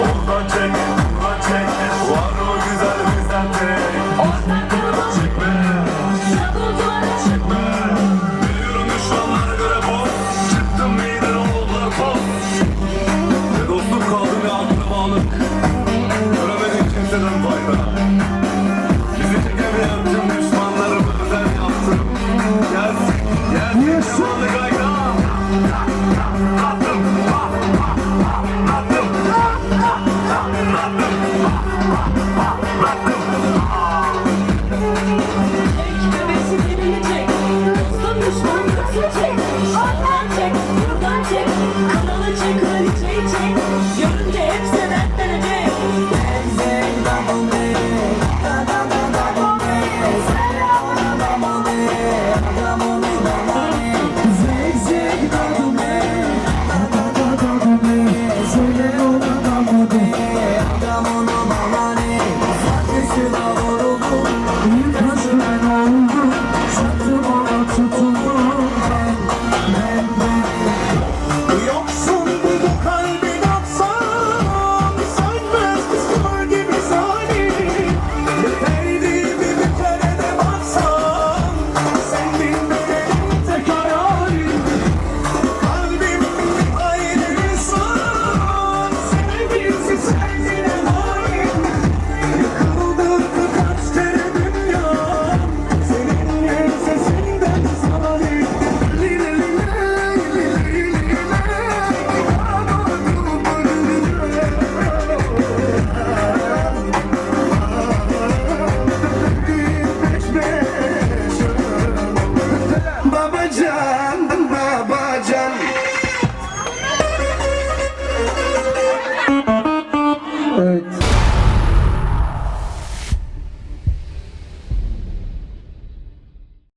Ondan çek, bundan çek. Var o güzel bizden tek Ondan kırmızı Çekme Çekme Veriyorum düşmanlara göre boz. Çıktım meydan oldular boz. Ne dostluk kaldı ne aklım bağlık Göremedik kimseden fayda. Bizi çekemeyen tüm düşmanları özel yaptım. Yes, yes, yes, yes, yes, yes, yes, Ah.